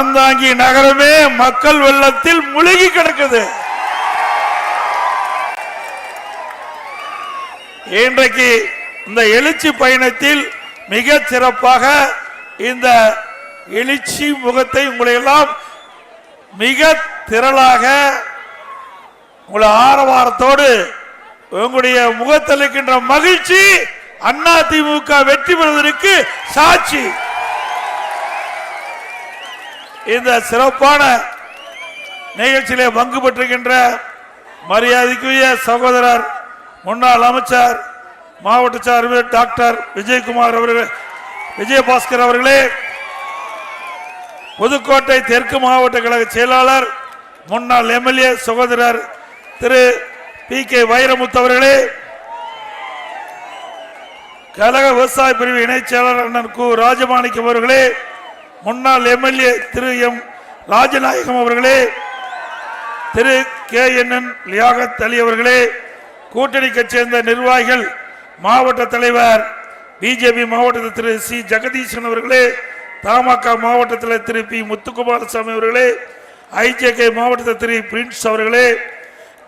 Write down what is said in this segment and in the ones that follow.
அறந்தாங்கி நகரமே மக்கள் வெள்ளத்தில் முழுகி கிடக்குது. இன்றைக்கு இந்த எழுச்சி பயணத்தில் மிக சிறப்பாக இந்த எழுச்சி முகத்தை உங்களை எல்லாம் மிக திரளாக உங்களை ஆரவாரத்தோடு உங்களுடைய முகத்தில் இருக்கின்ற மகிழ்ச்சி அண்ணா திமுக வெற்றி பெறுவதற்கு சாட்சி. இந்த சிறப்பான நிகழ்ச்சியிலே பங்கு பெற்றிருக்கின்ற மரியாதைக்குரிய சகோதரர் முன்னாள் அமைச்சர் மாவட்ட சார்பில் டாக்டர் விஜயகுமார் அவர்கள் விஜயபாஸ்கர் அவர்களே புதுக்கோட்டை தெற்கு மாவட்ட கழக செயலாளர் முன்னாள் எம்எல்ஏ சகோதரர் திரு பி கே வைரமுத்து அவர்களே கழக விவசாய பிரிவு இணைச் செயலாளர் அண்ணன் கு. ராஜமாணிக்கம் அவர்களே முன்னாள் எம்எல்ஏ திரு எம் ராஜநாயகம் அவர்களே திரு கே என் லியாகத் அலி அவர்களே கூட்டணிக்கு சேர்ந்த நிர்வாகிகள் மாவட்ட தலைவர் பிஜேபி மாவட்டத்தில் திரு சி. ஜெகதீசன் அவர்களே தமாக மாவட்டத்தில் திரு பி. முத்துக்குமாரசாமி அவர்களே ஐஜேகே மாவட்டத்தில் திரு பிரின்ஸ் அவர்களே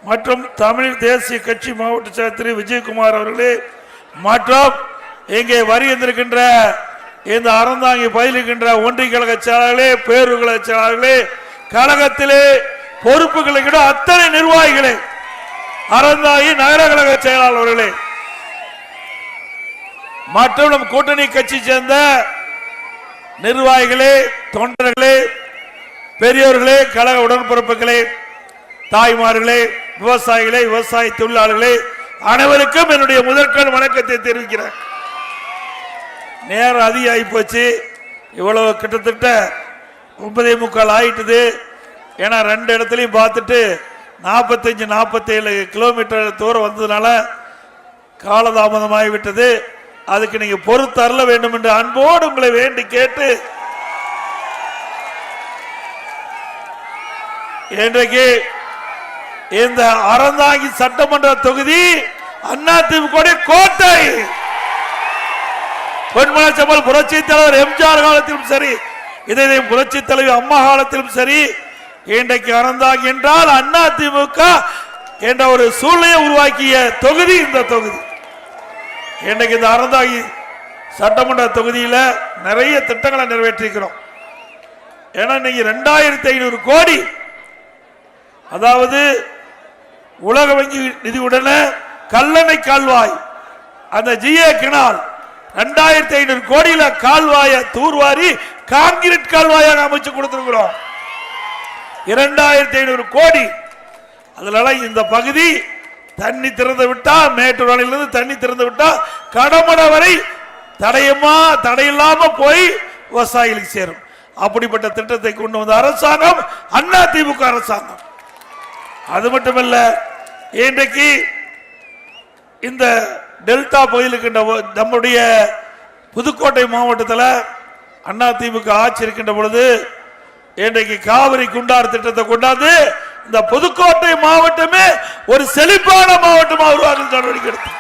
மற்றும் தமிழ் தேசிய கட்சி மாவட்ட செயலர் திரு விஜயகுமார் அவர்களே மற்றும் இங்கே வருகின்றிருக்கின்ற இந்த அறந்தாங்கி பயிலுகின்ற ஒன்றிய கழக செயலாளர்களே பேரூர் செயலாளர்களே கழகத்திலே பொறுப்புகளை கூட அத்தனை நிர்வாகிகளே அறந்தாங்கி நகர கழக செயலாளர்களே மற்றும் நம் கூட்டணி கட்சி சேர்ந்த நிர்வாகிகளே தொண்டர்களே பெரியோர்களே கழக உடன்பிறப்புகளே தாய்மார்களே விவசாயிகளே விவசாய தொழிலாளர்களே அனைவருக்கும் என்னுடைய முதற்கண் வணக்கத்தை தெரிவிக்கிறேன். நேரம் அதிகமாகி போச்சு. இவ்வளவு கிட்டத்தட்ட ஒன்பதே முக்கால் ஆயிட்டுது. ஏன்னா ரெண்டு இடத்துலையும் பார்த்துட்டு நாற்பத்தஞ்சு நாற்பத்தேழு கிலோமீட்டர் தூரம் வந்ததுனால காலதாமதமாகி விட்டது அதுக்கு நீங்க பொறுத்தரல வேண்டும் என்று அன்போடு உங்களை வேண்டி கேட்டு இன்றைக்கு இந்த அறந்தாங்கி சட்டமன்ற தொகுதி அதிமுக கோட்டை பொன்மனச்சம்பல் புரட்சி தலைவர் எம்ஜிஆர் காலத்திலும் சரி இதை புரட்சி தலைவி அம்மா காலத்திலும் சரி இன்றைக்கு அறந்தாங்க என்றால் அண்ணா திமுக என்ற ஒரு சூழ்நிலையை உருவாக்கிய தொகுதி இந்த தொகுதி. இன்றைக்கு இந்த அறந்தாங்கி சட்டமன்ற தொகுதியில் நிறைய திட்டங்களை நிறைவேற்றிருக்கிறோம். ஏன்னா இன்னைக்கு ரெண்டாயிரத்தி ஐநூறு கோடி அதாவது உலக வங்கி நிதியுடனே கல்லணை கால்வாய் அந்த ஜிஏ கிணால் ரெண்டாயிரத்தி ஐநூறு கோடியில கால்வாய தூர்வாரி கான்கிரீட் கால்வாயாக அமைச்சு கொடுத்திருக்கிறோம். இரண்டாயிரத்தி ஐநூறு கோடி. அதனால இந்த பகுதி தண்ணி திறந்து விட்டா மேட்டூர் அணையிலிருந்து தண்ணி திறந்து விட்டா கடமடை வரை தடையமா தடையில்லாம போய் விவசாயிகளுக்கு சேரும். அப்படிப்பட்ட திட்டத்தை கொண்டு வந்த அரசாங்கம் அண்ணா திமுக அரசாங்கம். அது மட்டுமல்ல இன்றைக்கு இந்த டெல்டா பகுதியில் நம்முடைய புதுக்கோட்டை மாவட்டத்தில் அண்ணா திமுக ஆட்சி இருக்கின்ற பொழுது இன்றைக்கு காவிரி குண்டார் திட்டத்தை கொண்டாந்து இந்த புதுக்கோட்டை மாவட்டமே ஒரு செழிப்பான மாவட்டமாக உருவாக்க நடவடிக்கை எடுத்து.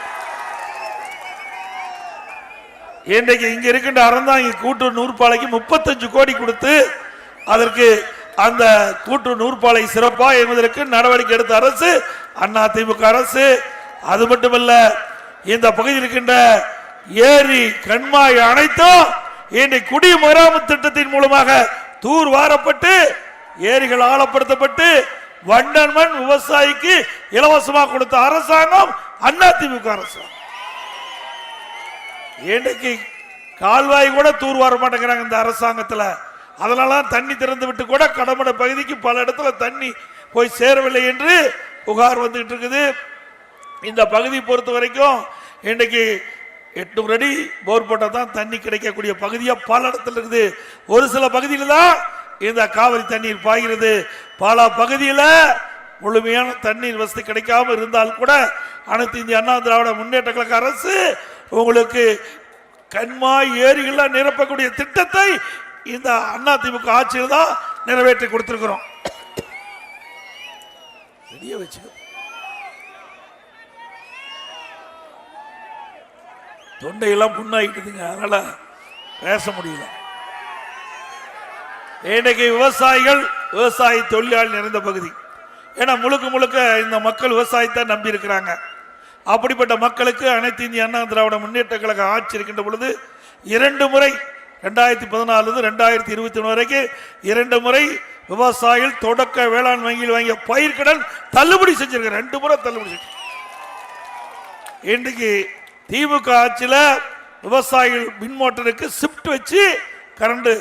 இன்றைக்கு இங்க இருக்கின்ற அறந்தாங்கி கூட்டு நூற்பாலைக்கு முப்பத்தஞ்சு கோடி கொடுத்து அதற்கு அந்த கூட்டு நூற்பாலை சிறப்பாக என்பதற்கு நடவடிக்கை எடுத்த அரசு அண்ணா திமுக அரசு. அது மட்டுமல்ல இந்த பகுதியில் இருக்கின்ற ஏரி கண்மாய் அனைத்தும் இன்றைக்கு குடிமராமத்து திட்டத்தின் மூலமாக தூர் வாரப்பட்டு ஏரிகள் ஆழப்படுத்தப்பட்டு வண்டன் மண் விவசாயிக்கு இலவசமாக கொடுத்த அரசாங்கம் அண்ணா திமுக அரசாங்கம் இன்னைக்கு கால்வாய் கூட தூர் வர மாட்டேங்கிறாங்க இந்த அரசாங்கத்தில். அதனால தண்ணி திறந்து விட்டு கூட கடமடை பகுதிக்கு பல இடத்துல தண்ணி போய் சேரவில்லை என்று புகார் வந்துகிட்டு இருக்குது. இந்த பகுதி பொறுத்த வரைக்கும் இன்னைக்கு எட்நூறு அடி போர் போட்டால் தான் தண்ணி கிடைக்கக்கூடிய பகுதியாக பல இடத்துல இருக்குது. ஒரு சில பகுதியில் தான் இந்த காவிரி தண்ணீர் பாய்கிறது. பல பகுதியில் முழுமையான தண்ணீர் வசதி கிடைக்காம இருந்தால் கூட அனைத்து இந்திய அண்ணா திராவிட முன்னேற்ற கழக அரசு உங்களுக்கு கண்மாய் ஏரிகள்லாம் நிரப்பக்கூடிய திட்டத்தை இந்த அண்ணா திமுக ஆட்சியில் தான் நிறைவேற்றி கொடுத்துருக்குறோம். ரெடியாக வச்சுக்கோ. தொண்டையெல்லாம் புண்ணாயிட்டுதுங்க. அதனால பேச முடியல. இன்றைக்கு விவசாயிகள் விவசாய தொழிலாளி நிறைந்த பகுதி. ஏன்னா முழுக்க முழுக்க இந்த மக்கள் விவசாயத்தை நம்பி இருக்கிறாங்க. அப்படிப்பட்ட மக்களுக்கு அனைத்து இந்திய அண்ணா திராவிட முன்னேற்ற கழக ஆட்சி இருக்கின்ற பொழுது இரண்டு முறை ரெண்டாயிரத்தி பதினாலு ரெண்டாயிரத்தி இருபத்தி ஒன்று வரைக்கும் இரண்டு முறை விவசாயிகள் தொடக்க வேளாண் வங்கியில் வாங்கிய பயிர்கடன் தள்ளுபடி செஞ்சிருக்க ரெண்டு முறை தள்ளுபடி செஞ்சு இன்றைக்கு திமுக ஆட்சியில் விவசாயிகள் மின் மோட்டருக்கு ஷிஃப்ட் வச்சு கரண்ட்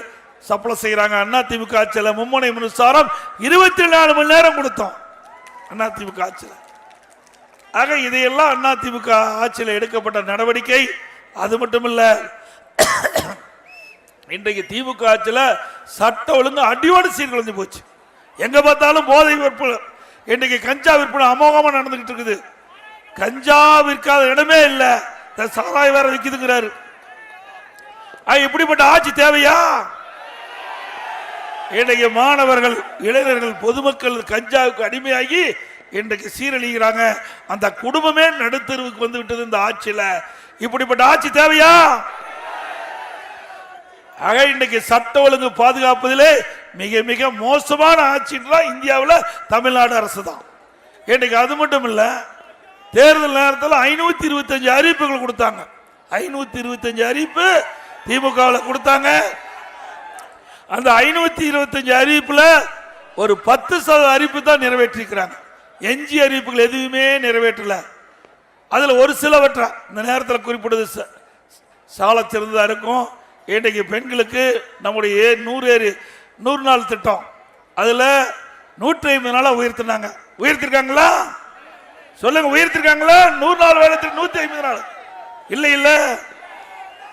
சப்ளை செய்கிறாங்க அண்ணா திமுக ஆட்சியில் மும்முனை மின்சாரம் இருபத்தி நாலு மணி நேரம் கொடுத்தோம். அண்ணா திமுக ஆட்சியில். ஆக இதையெல்லாம் அண்ணா திமுக ஆட்சியில் எடுக்கப்பட்ட நடவடிக்கை. அது மட்டும் இல்லை இன்றைக்கு திமுக ஆட்சியில் சட்ட ஒழுங்கு அடியோடு சீர்குலைஞ்சு போச்சு. எங்கே பார்த்தாலும் போதை விற்பனை இன்றைக்கு கஞ்சா விற்பனை அமோகமாக நடந்துக்கிட்டு இருக்குது. கஞ்சா விற்காத இடமே இல்லை. இந்த வேற விற்கிதுங்கிறாரு இப்படிப்பட்ட ஆட்சி தேவையா? இன்றைக்கு மாணவர்கள் இளைஞர்கள் பொதுமக்கள் கஞ்சாவுக்கு அடிமையாகி இன்றைக்கு சீரழிகிறாங்க. அந்த குடும்பமே நடுத்தருவுக்கு வந்து விட்டது இந்த ஆட்சியில. இப்படிப்பட்ட ஆட்சி தேவையா? ஆக இன்றைக்கு சட்ட ஒழுங்கு பாதுகாப்பதிலே மிக மிக மோசமான ஆட்சின்னா இந்தியாவில் தமிழ்நாடு அரசு தான் இன்றைக்கு அது மட்டும் இல்லை தேர்தல் நேரத்தில் ஐநூத்தி இருபத்தஞ்சு அறிவிப்புகள் கொடுத்தாங்க. ஐநூத்தி இருபத்தஞ்சு அறிவிப்பு திமுகவில் கொடுத்தாங்க. அந்த ஐநூத்தி இருபத்தஞ்சு அறிவிப்புல ஒரு பத்து சதவீத அறிவிப்பு தான் நிறைவேற்றிருக்கிறாங்க. எஞ்சி அறிவிப்புகள் எதுவுமே நிறைவேற்றல. அதுல ஒரு சிலவற்றை இந்த நேரத்தில் குறிப்பிடுது ச- சால சிறந்ததா இருக்கும். இன்றைக்கு பெண்களுக்கு நம்முடைய நூறு ஏறு நூறு நாள் திட்டம். அதுல நூற்றி ஐம்பது நாளாக உயர்த்தினாங்க. உயர்த்திருக்காங்களா? சொல்லுங்க உயர்த்திருக்காங்களா? நூறு நாள் வேலத்துக்கு நூத்தி ஐம்பது நாள். இல்லை இல்லை.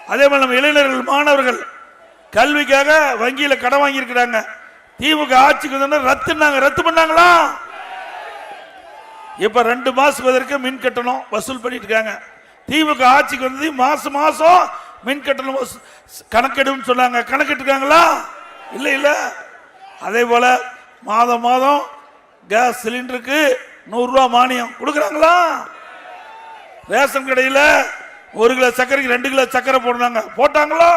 அதே மாதிரி நம்ம இளைஞர்கள் மாணவர்கள் கல்விக்காக வங்கியில் கடன் வாங்கியிருக்கிறாங்க. திமுக ஆட்சிக்கு வந்தோடனே ரத்துனாங்க ரத்து பண்ணாங்களா? இப்ப ரெண்டு மாசத்துக்கு வரைக்கும் மின் கட்டணம் வசூல் பண்ணிட்டு இருக்காங்க திமுக ஆட்சிக்கு வந்தது மாசம் மாசம் மின் கட்டணம் வசூ- கணக்கெடுன்னு சொன்னாங்க. கணக்கிட்டுருக்காங்களா? இல்லை இல்லை. அதே போல மாதம் மாதம் கேஸ் சிலிண்டருக்கு நூறு மானியம் கொடுக்குறாங்களா? ரேஷன் கடையில் ஒரு கிலோ சர்க்கரைக்கு ரெண்டு கிலோ சர்க்கரை போடுறாங்க. போட்டாங்களா?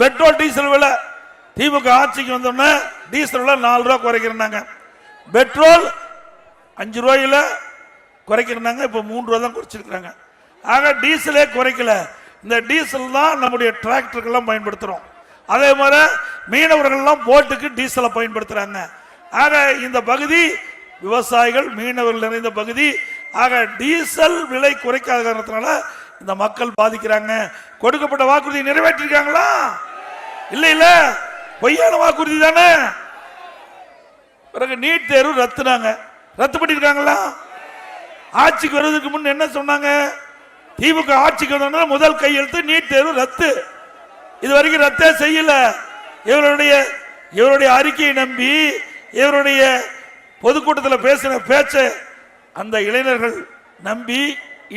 பெட்ரோல் டீசல் விலை. திமுக ஆட்சிக்கு வந்தோடனே டீசல் விலை நாலு ரூபா குறைக்கிறாங்க பெட்ரோல் அஞ்சு ரூபாயில் குறைக்கிறாங்க இப்போ மூணு ரூபா தான் குறைச்சிருக்கிறாங்க. ஆக டீசலே குறைக்கல. இந்த டீசல் தான் நம்முடைய டிராக்டருக்கெல்லாம் பயன்படுத்துகிறோம் அதே மாதிரி மீனவர்கள்லாம் போட்டுக்கு டீசலை பயன்படுத்துகிறாங்க ஆக இந்த பகுதி விவசாயிகள் மீனவர்கள் நிறைந்த பகுதி. ஆக டீசல் விலை குறைக்காத காரணத்தினால இந்த மக்கள் பாதிக்கிறாங்க. கொடுக்கப்பட்ட வாக்குறுதி நிறைவேற்றிருக்காங்களா? இல்ல இல்ல. பொய்யான வாக்குறுதி தானே? பிறகு நீட் தேர்வு ரத்துனாங்க. ரத்து பண்ணிருக்காங்களா ஆட்சிக்கு வருவதற்கு முன் என்ன சொன்னாங்க? திமுக ஆட்சிக்கு வந்தோம்னா முதல் கையெழுத்து நீட் தேர்வு ரத்து. இது வரைக்கும் ரத்தே செய்யல. இவருடைய இவருடைய அறிக்கையை நம்பி இவருடைய பொதுக்கூட்டத்தில் பேசின பேச்ச அந்த இளைஞர்கள் நம்பி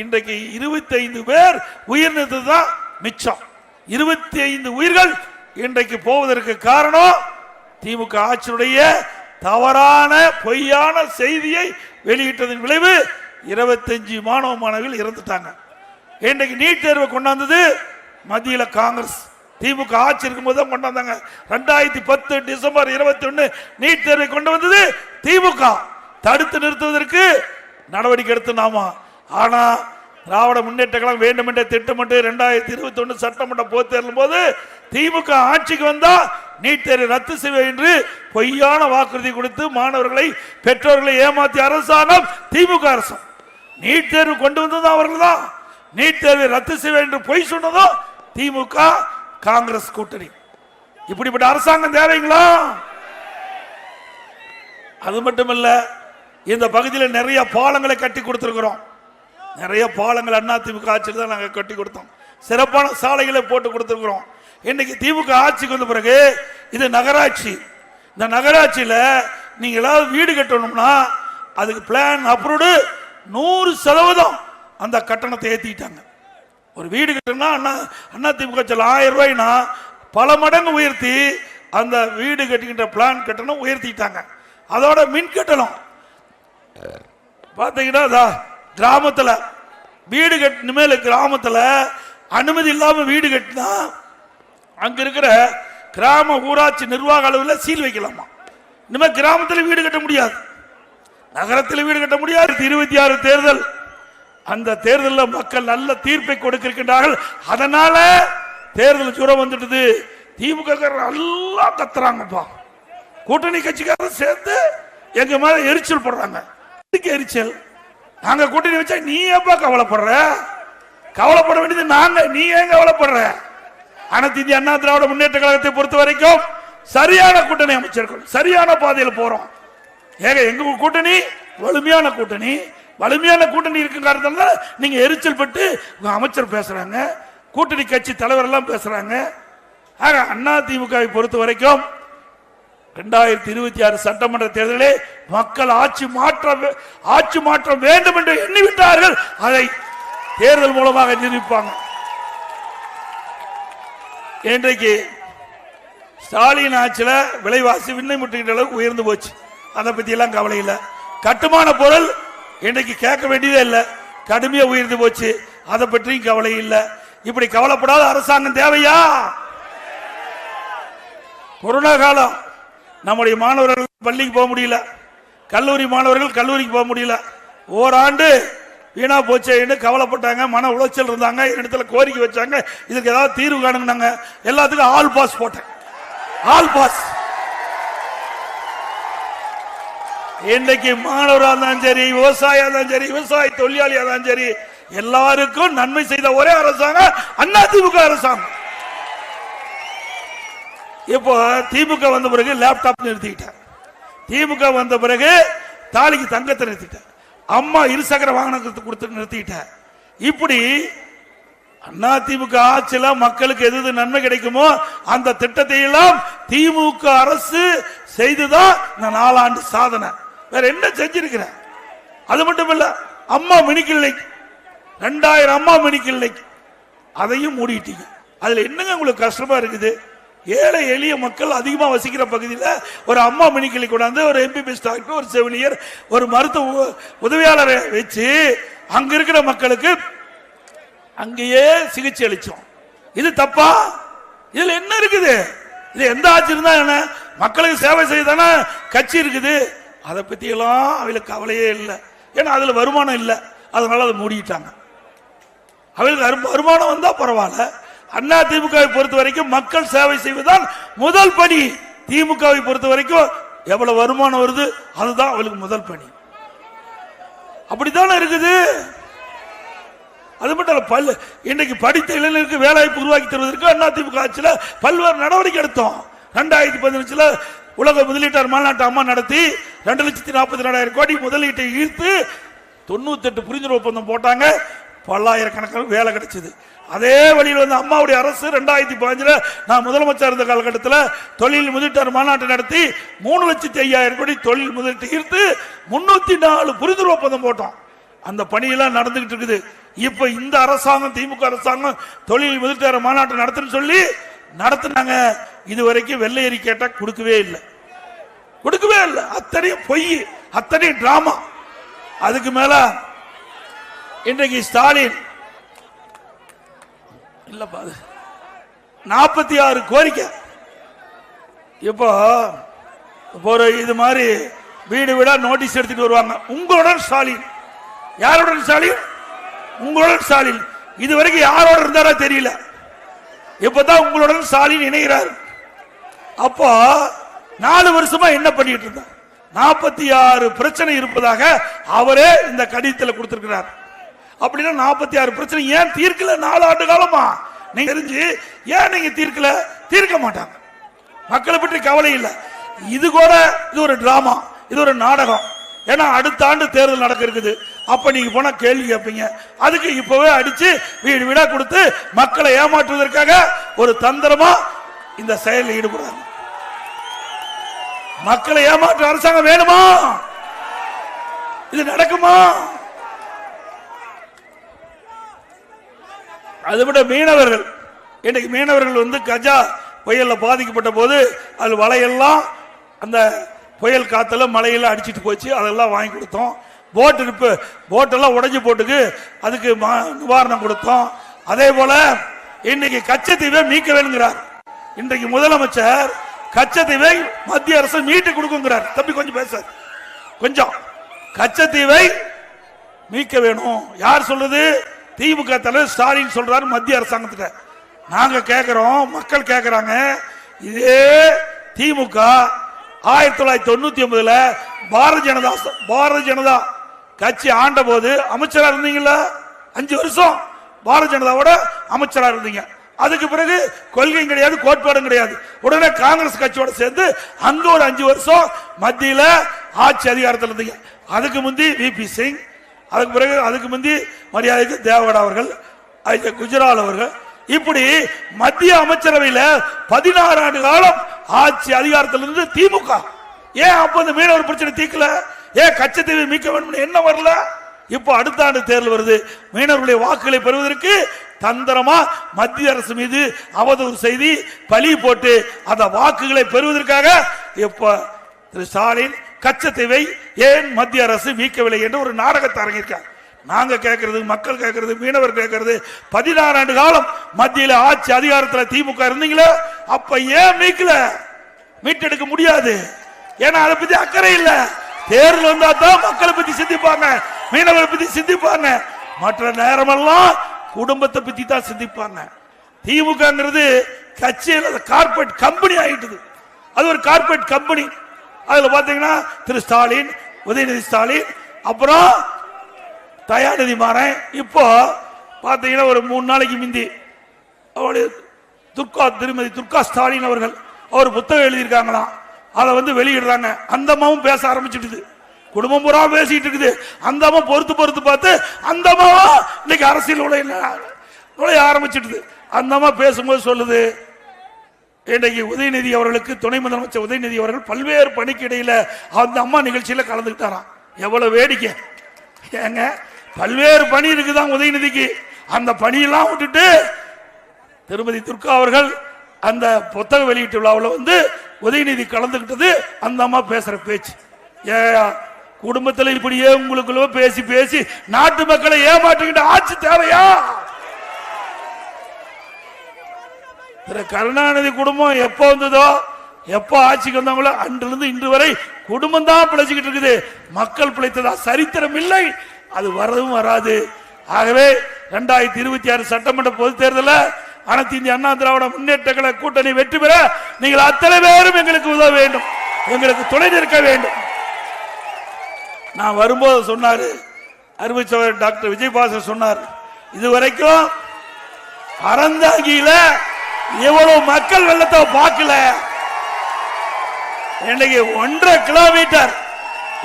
இன்றைக்கு இருபத்தி ஐந்து பேர் உயிர் தான் மிச்சம். இருபத்தி ஐந்து உயிர்கள் இன்றைக்கு போவதற்கு காரணம் திமுக ஆட்சியுடைய தவறான பொய்யான செய்தியை வெளியிட்டதன் விளைவு இருபத்தஞ்சு மாணவ மாணவிகள் இறந்துட்டாங்க. இன்றைக்கு நீட் தேர்வை கொண்டாந்தது மத்தியில் காங்கிரஸ். திமுக ஆட்சி இருக்கும்போது தான் கொண்டு வந்தாங்க. ரெண்டாயிரத்தி பத்து டிசம்பர் இருபத்தி ஒன்னு நீட் தேர்வை கொண்டு வந்தது திமுக. தடுத்து நிறுத்துவதற்கு நடவடிக்கை எடுத்து நாமா. ஆனா திராவிட முன்னேற்ற கழகம் வேண்டுமென்றே திட்டமிட்டு ரெண்டாயிரத்தி இருபத்தி ஒன்று சட்டமன்ற பொதுத் தேர்தலும் போது திமுக ஆட்சிக்கு வந்தா நீட் தேர்வை ரத்து செய்வது என்று பொய்யான வாக்குறுதி கொடுத்து மாணவர்களை பெற்றோர்களை ஏமாத்திய அரசாங்கம் திமுக அரசு. நீட் தேர்வு கொண்டு வந்ததும் அவர்கள் தான் நீட் தேர்வை ரத்து செய்ய என்று பொய் சொன்னதும் திமுக காங்கிரஸ் கூட்டணி. இப்படிப்பட்ட அரசாங்கம் தேவைங்களா? அது மட்டுமல்ல இந்த பகுதியில் நிறைய பாலங்களை கட்டி கொடுத்துருக்குறோம். நிறைய பாலங்கள் அண்ணா திமுக ஆட்சியில் தான் நாங்கள் கட்டி கொடுத்தோம். சிறப்பான சாலைகளை போட்டு கொடுத்துருக்குறோம். இன்னைக்கு திமுக ஆட்சிக்கு வந்த பிறகு இது நகராட்சி. இந்த நகராட்சியில் நீங்கள் ஏதாவது வீடு கட்டணும்னா அதுக்கு பிளான் அப்ரூவ்டு நூறு சதவீதம் அந்த கட்டணத்தை ஏற்றிக்கிட்டாங்க ஒரு வீடு கட்டணும்னா அண்ணா அண்ணா திமுக சொல்ல ஆயிரம் ரூபாய்னா பல மடங்கு உயர்த்தி அந்த வீடு கட்டுகின்ற பிளான் கட்டணம் உயர்த்திட்டாங்க அதோட மின் கட்டணம். பார்த்தீங்கன்னா கிராமத்தில் வீடு கட்டின மேல கிராமத்தில் அனுமதி இல்லாமல் வீடு கட்டினா அங்கே இருக்கிற கிராம ஊராட்சி நிர்வாக அளவில் சீல் வைக்கலாமா? இனிமேல் கிராமத்தில் வீடு கட்ட முடியாது. நகரத்தில் வீடு கட்ட முடியாது. இருபத்தி ஆறு தேர்தல். அந்த தேர்தலில் மக்கள் நல்ல தீர்ப்பை கொடுக்கின்றார்கள் அதனால தேர்தல் சுரம் வந்துடுது திமுக காரர் எல்லாம் கத்துறாங்கப்பா. கூட்டணி கட்சிக்காரர் சேர்ந்து எங்க மேல எரிச்சல் போடுறாங்க. எதுக்கு எரிச்சல்? நாங்க கூட்டணி வச்சா நீ எப்ப கவலைப்படுற? கவலைப்பட வேண்டியது நாங்க. நீ ஏன் கவலைப்படுற? அனைத்து இந்திய அண்ணா திராவிட முன்னேற்ற கழகத்தை பொறுத்த வரைக்கும் சரியான கூட்டணி அமைச்சிருக்கணும். சரியான பாதையில் போறோம். ஏக எங்க கூட்டணி? வலிமையான கூட்டணி. வலிமையான கூட்டணி இருக்கு காரணத்தால நீங்க எரிச்சல் பட்டு அமைச்சர் பேசுறாங்க. கூட்டணி கட்சி தலைவர் எல்லாம் பேசுறாங்க. ஆக அண்ணா திமுகவை பொறுத்த வரைக்கும் இரண்டாயிரத்தி இருபத்தி ஆறு சட்டமன்ற தேர்தலே மக்கள் ஆட்சி மாற்றம் ஆட்சி மாற்றம் வேண்டும் என்று எண்ணிவிட்டார்கள். அதை தேர்தல் மூலமாக நிரூபிப்பாங்க. இன்றைக்கு ஸ்டாலின் ஆட்சியில் விலைவாசி விண்ணை முட்டுகின்ற அளவுக்கு உயர்ந்து போச்சு. அதை பற்றியெல்லாம் கவலை இல்லை. கட்டுமான பொருள் இன்றைக்கு கேட்க வேண்டியதே இல்லை. கடுமையா உயர்ந்து போச்சு. அதை பற்றியும் கவலை இல்லை. இப்படி கவலைப்படாத அரசாங்கம் தேவையா? கொரோனா காலம். நம்முடைய மாணவர்கள் பள்ளிக்கு போக முடியல. கல்லூரி மாணவர்கள் கல்லூரிக்கு போக முடியல. ஓராண்டு வீணா போச்சேன்னு கவலைப்பட்டாங்க. மன உளைச்சல் இருந்தாங்க. இடத்துல கோரிக்கை வச்சாங்க. இதுக்கு ஏதாவது தீர்வு காணுங்கனாங்க எல்லாத்துக்கும் ஆல் பாஸ் போட்டேன். All pass. இன்னைக்கு மாணவராக இருந்தாலும் சரி விவசாயியா இருந்தாலும் சரி விவசாய தொழிலாளியா இருந்தாலும் சரி எல்லாருக்கும் நன்மை செய்த ஒரே அரசாங்கம் அண்ணா திமுக அரசாங்கம். இப்போ திமுக வந்த பிறகு லேப்டாப் நிறுத்திக்கிட்டேன் திமுக வந்த பிறகு தாலிக்கு தங்கத்தை நிறுத்திட்டேன் அம்மா இருசக்கர வாகனத்தை கொடுத்து நிறுத்திக்கிட்டேன் இப்படி அண்ணா திமுக ஆட்சியில மக்களுக்கு எது எது நன்மை கிடைக்குமோ அந்த திட்டத்தை எல்லாம் திமுக அரசு செய்துதான் இந்த நாலாண்டு சாதனை. வேற என்ன செஞ்சிருக்கிற அது மட்டும் இல்ல அம்மா மினி ரெண்டாயிரம் அம்மா மினி அதையும் மூடிட்டீங்க. அதுல என்னங்க உங்களுக்கு கஷ்டமா இருக்குது? ஏழை எளிய மக்கள் அதிகமாக வசிக்கிற பகுதியில் ஒரு அம்மா மினிக்கிளி கொண்டாந்து ஒரு எம்பிபிஎஸ் டாக்டர் ஒரு செவிலியர் ஒரு மருத்துவ உ- உதவியாளரை வச்சு அங்க இருக்கிற மக்களுக்கு அங்கேயே சிகிச்சை அளிச்சோம். இது தப்பா? இதுல என்ன இருக்குது? இது எந்த ஆட்சி இருந்தா என்ன? மக்களுக்கு சேவை செய்தானே கட்சி இருக்குது. அதை பத்தி எல்லாம் அவளுக்கு கவலையே இல்லை. ஏன்னா அதுல வருமானம் இல்லை. அதனால அதை மூடிட்டாங்க. அவளுக்கு வருமானம் வந்தா பரவாயில்ல. அண்ணா திமுகவை பொறுத்த வரைக்கும் மக்கள் சேவை செய்வதுதான் முதல் பணி. திமுகவை பொறுத்த வரைக்கும் எவ்வளவு வருமானம் வருது அதுதான் அவளுக்கு முதல் பணி. அப்படித்தானே இருக்குது? அது மட்டும் இல்ல பல் இன்னைக்கு படித்த இளைஞருக்கு வேலைவாய்ப்பு உருவாக்கி தருவதற்கு அண்ணா திமுக ஆட்சியில பல்வேறு நடவடிக்கை எடுத்தோம். ரெண்டாயிரத்தி பதினஞ்சுல உலக முதலீட்டாளர் மாநாட்டு அம்மா நடத்தி ரெண்டு லட்சத்தி நாற்பத்தி ரெண்டாயிரம் கோடி முதலீட்டை ஈர்த்து தொண்ணூத்தி எட்டு புரிந்துணர்வு ஒப்பந்தம் போட்டாங்க. பல்லாயிரக்கணக்கான வேலை கிடைச்சது. அதே வழியில் வந்து அம்மாவுடைய அரசு ரெண்டாயிரத்தி பதினஞ்சில் நான் முதலமைச்சர் இருந்த காலகட்டத்தில் தொழில் முதலீட்டாளர் மாநாட்டை நடத்தி மூணு லட்சத்தி ஐயாயிரம் கோடி தொழில் முதலீட்டை ஈர்த்து முன்னூத்தி நாலு புரிந்துணர்வு ஒப்பந்தம் போட்டோம். அந்த பணியெல்லாம் நடந்துகிட்டு இருக்குது. இப்ப இந்த அரசாங்கம் திமுக அரசாங்கம் தொழில் முதலீட்டாளர் மாநாட்டை நடத்துன்னு சொல்லி நடத்துனாங்க. இது வரைக்கும் வெள்ளையரி கேட்டா கொடுக்கவே இல்லை. கொடுக்கவே இல்லை. அத்தனையும் பொய் அத்தனையும் டிராமா அதுக்கு மேல இன்றைக்கு ஸ்டாலின் இல்லப்பா அது நாற்பத்தி ஆறு கோரிக்கை. இப்போ இப்போ ஒரு இது மாதிரி வீடு வீடா நோட்டீஸ் எடுத்துட்டு வருவாங்க. உங்களுடன் ஸ்டாலின். யாருடன் ஸ்டாலின்? உங்களுடன் ஸ்டாலின். இது வரைக்கும் யாரோட இருந்தாரா தெரியல. இப்பதான் உங்களுடன் ஸ்டாலின் இணைகிறார். அப்போ நாலு வருஷமா என்ன பண்ணிட்டு இருந்தார் நாற்பத்தி ஆறு பிரச்சனை இருப்பதாக அவரே இந்த கடிதத்தில் கொடுத்திருக்கிறார். அப்படின்னா நாற்பத்தி ஆறு பிரச்சனை ஏன் தீர்க்கல? நாலு ஆண்டு காலமா? நீங்க தெரிஞ்சு ஏன் நீங்க தீர்க்கல? தீர்க்க மாட்டாங்க. மக்களை பற்றி கவலை இல்லை. இது கூட இது ஒரு டிராமா இது ஒரு நாடகம். ஏன்னா அடுத்த ஆண்டு தேர்தல் நடக்க இருக்குது. அப்ப நீங்க போனா கேள்வி கேட்பீங்க. அதுக்கு இப்பவே அடிச்சு வீடு வீடா கொடுத்து மக்களை ஏமாற்றுவதற்காக ஒரு தந்திரமா இந்த செயலில் ஈடுபடுறாங்க. மக்களை ஏமாற்ற அரசாங்கம் வேணுமா? இது நடக்குமா? அதை விட மீனவர்கள் இன்னைக்கு மீனவர்கள் வந்து கஜா புயல்ல பாதிக்கப்பட்ட போது அது வலையெல்லாம் அந்த புயல் காத்துல மழையெல்லாம் அடிச்சிட்டு போச்சு அதெல்லாம் வாங்கி கொடுத்தோம். போட் இருப்பு போட்டெல்லாம் உடஞ்சி போட்டுக்கு அதுக்கு நிவாரணம் கொடுத்தோம். அதே போல இன்னைக்கு கச்சத்தீவை மீட்க வேணுங்கிறார். இன்றைக்கு முதலமைச்சர் கச்சத்தீவை மத்திய அரசு மீட்டு கொடுக்குங்கிறார். தம்பி கொஞ்சம் பேச. கொஞ்சம். கச்சத்தீவை மீட்க வேணும். யார் சொல்லுது? திமுக தலைவர் ஸ்டாலின் சொல்றாரு மத்திய அரசாங்கத்திட்ட நாங்க கேட்கிறோம் மக்கள் கேட்கிறாங்க இதே திமுக ஆயிரத்தி தொள்ளாயிரத்தி தொண்ணூத்தி ஒன்பதுல பாரத ஜனதா பாரத ஜனதா கட்சி ஆண்ட போது அமைச்சரா இருந்தீங்களா அஞ்சு வருஷம் பாரத ஜனதாவோட அமைச்சரா இருந்தீங்க. அதுக்கு பிறகு கொள்கையும் கிடையாது கோட்பாடும் கிடையாது. உடனே காங்கிரஸ் கட்சியோட சேர்ந்து அங்க ஒரு அஞ்சு வருஷம் மத்தியில ஆட்சி அதிகாரத்தில் இருந்தீங்க. அதுக்கு முந்தி விபி சிங் அதுக்கு பிறகு அதுக்கு முந்தி மரியாதைக்கு தேவகடா அவர்கள் ஐயா குஜரால் அவர்கள். இப்படி மத்திய அமைச்சரவையில் பதினாறு ஆண்டு காலம் ஆட்சி அதிகாரத்தில் இருந்து திமுக. ஏன் அப்ப இந்த மீனவர் பிரச்சனை தீக்கல ஏன் கச்சத்தீவை மீட்க வேண்டும் என்ன வரல? இப்போ அடுத்த ஆண்டு தேர்தல் வருது. மீனவர்களுடைய வாக்குகளை பெறுவதற்கு தந்திரமா மத்திய அரசு மீது அவதூறு செய்தி பழி போட்டு அந்த வாக்குகளை பெறுவதற்காக இப்ப திரு ஸ்டாலின் கச்சத்தீவை ஏன் மத்திய அரசு மீட்கவில்லை என்று ஒரு நாடகத்தை அரங்கியிருக்காங்க நாங்க கேட்கறது மக்கள் கேட்கறது மீனவர் கேட்கறது பதினாறு ஆண்டு காலம் மத்தியில ஆட்சி அதிகாரத்தில் திமுக இருந்தீங்களோ அப்ப ஏன் மீட்கல? மீட்டெடுக்க முடியாது. ஏன்னா அதை பத்தி அக்கறை இல்லை. தேர்தல் வந்தா தான் மக்களை பத்தி சிந்திப்பாங்க. மீனவரை பத்தி சிந்திப்பாங்க. மற்ற நேரமெல்லாம் குடும்பத்தை பத்தி தான் சிந்திப்பாங்க. திமுகங்கிறது கட்சியில் கார்பரேட் கம்பெனி ஆயிட்டுது. அது ஒரு கார்பரேட் கம்பெனி அதுல பாத்தீங்கன்னா திரு ஸ்டாலின் உதயநிதி ஸ்டாலின் அப்புறம் தயாநிதி மாறன். இப்போ பாத்தீங்கன்னா ஒரு மூணு நாளைக்கு முந்தி அவருடைய துர்கா திருமதி துர்கா ஸ்டாலின் அவர்கள் அவர் புத்தகம் எழுதியிருக்காங்களாம். அதை வந்து வெளியிடுறாங்க. அந்த அம்மாவும் பேச ஆரம்பிச்சிடுது. குடும்பம் பூரா பேசிட்டு இருக்குது. அந்த அம்மா பொறுத்து பொறுத்து பார்த்து அந்த அம்மாவும் இன்னைக்கு அரசியல் நுழைய நுழைய ஆரம்பிச்சிடுது. அந்த அம்மா பேசும்போது சொல்லுது இன்றைக்கு உதயநிதி அவர்களுக்கு துணை முதலமைச்சர் உதயநிதி அவர்கள் பல்வேறு பணிக்கு இடையில அந்த அம்மா நிகழ்ச்சியில கலந்துக்கிட்டாராம். எவ்வளவு வேடிக்கை. ஏங்க பல்வேறு பணி இருக்குதான் உதயநிதிக்கு. அந்த பணியெல்லாம் விட்டுட்டு திருமதி துர்கா அவர்கள் அந்த புத்தக வெளியீட்டு விழாவில் வந்து உதயநிதி கலந்துக்கிட்டது அந்த அம்மா பேசுற பேச்சு. ஏ குடும்பத்தில் இப்படியே உங்களுக்குள்ள பேசி பேசி நாட்டு மக்களை ஏமாற்றுகின்ற ஆட்சி தேவையா? திரு கருணாநிதி குடும்பம் எப்போ வந்ததோ எப்போ ஆட்சிக்கு வந்தாங்களோ அன்றிலிருந்து இன்று வரை குடும்பம் தான் பிழைச்சிக்கிட்டு இருக்குது. மக்கள் பிழைத்ததா சரித்திரம் இல்லை அது வரதும் வராது. ஆகவே இரண்டாயிரத்தி இருபத்தி ஆறு சட்டமன்ற பொதுத் தேர்தலில் அனைத்து இந்திய அண்ணா திராவிட முன்னேற்ற கழக கூட்டணி வெற்றி பெற நீங்கள் அத்தனை பேரும் எங்களுக்கு உதவ வேண்டும். எங்களுக்கு துணை நிற்க வேண்டும். நான் வரும்போது சொன்னாரு அறிவிச்சவர் டாக்டர் விஜயபாசர் சொன்னார் இதுவரைக்கும் அறந்தாங்கியில எவ்வளவு மக்கள் வெள்ளத்தை பார்க்கல. இன்னைக்கு ஒன்றரை கிலோமீட்டர்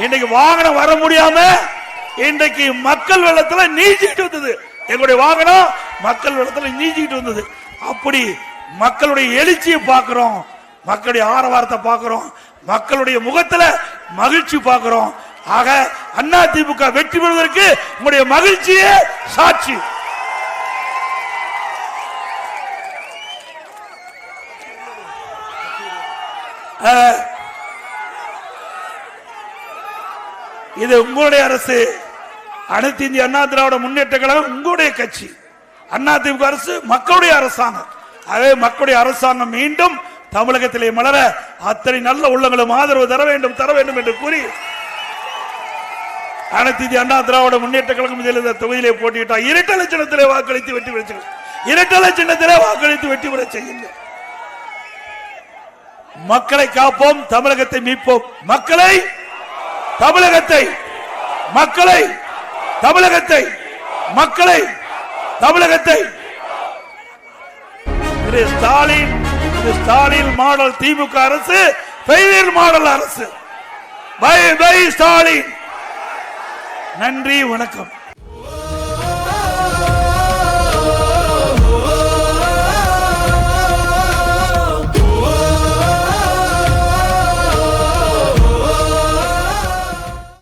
இன்னைக்கு வாகனம் வர முடியாம இன்றைக்கு மக்கள் வெள்ளத்துல நீஞ்சிட்டு வந்தது எங்களுடைய வாகனம் மக்கள் இடத்துல நீஞ்சிக்கிட்டு வந்தது அப்படி மக்களுடைய எழுச்சியை பார்க்கிறோம். மக்களுடைய ஆரவாரத்தை பார்க்கிறோம். மக்களுடைய முகத்துல மகிழ்ச்சி பார்க்கிறோம். ஆக அண்ணா திமுக வெற்றி பெறுவதற்கு உங்களுடைய மகிழ்ச்சியே சாட்சி. இது உங்களுடைய அரசு. அனைத்து இந்திய அண்ணா திராவிட முன்னேற்ற கழகம் உங்களுடைய கட்சி. அண்ணா திமுக அரசு மக்களுடைய அரசாங்கம். அதே மக்களுடைய அரசாங்கம் மீண்டும் தமிழகத்திலே மலர அத்தனை நல்ல உள்ளங்களும் ஆதரவு தர வேண்டும் தர வேண்டும் என்று கூறி அனைத்து இந்திய அண்ணா திராவிட முன்னேற்ற கழகம் இதில் இந்த தொகுதியிலே போட்டியிட்டார் இரட்டை சின்னத்திலே வாக்களித்து வெற்றி பெற செய்யுங்கள். இரட்டை சின்னத்திலே வாக்களித்து வெற்றி பெற செய்யுங்கள் மக்களை காப்போம் தமிழகத்தை மீட்போம். மக்களை தமிழகத்தை மக்களை தமிழகத்தை மக்களை தமிழகத்தை. திரு ஸ்டாலின் திரு ஸ்டாலின் மாடல் திமுக அரசு ஃபெயிலியர் மாடல் அரசு. Bye bye Stalin. நன்றி வணக்கம்.